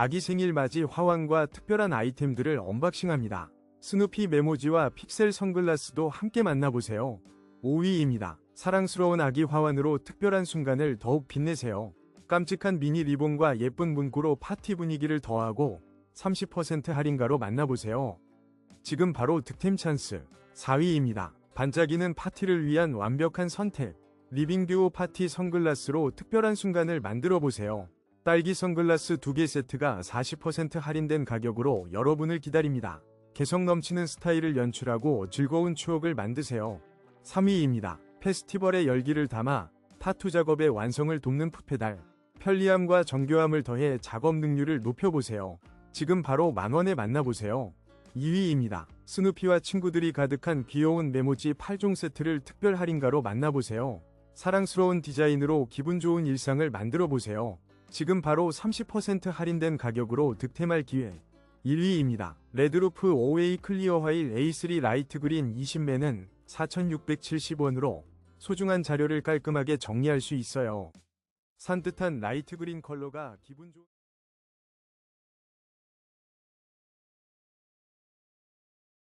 아기 생일 맞이 화환과 특별한 아이템들을 언박싱합니다. 스누피 메모지와 픽셀 선글라스도 함께 만나보세요. 5위입니다. 사랑스러운 아기 화환으로 특별한 순간을 더욱 빛내세요. 깜찍한 미니 리본과 예쁜 문구로 파티 분위기를 더하고 30% 할인가로 만나보세요. 지금 바로 득템 찬스. 4위입니다. 반짝이는 파티를 위한 완벽한 선택. 리빙 듀오 파티 선글라스로 특별한 순간을 만들어 보세요. 딸기 선글라스 2개 세트가 40% 할인된 가격으로 여러분을 기다립니다. 개성 넘치는 스타일을 연출하고 즐거운 추억을 만드세요. 3위입니다. 페스티벌의 열기를 담아 타투 작업의 완성을 돕는 풋페달. 편리함과 정교함을 더해 작업 능률을 높여보세요. 지금 바로 만원에 만나보세요. 2위입니다. 스누피와 친구들이 가득한 귀여운 메모지 8종 세트를 특별 할인가로 만나보세요. 사랑스러운 디자인으로 기분 좋은 일상을 만들어 보세요. 지금 바로 30% 할인된 가격으로 득템할 기회. 1위입니다. 레드루프 오웨이 클리어 화일 A3 라이트 그린 20매는 4,670원으로 소중한 자료를 깔끔하게 정리할 수 있어요. 산뜻한 라이트 그린 컬러가 기분 좋은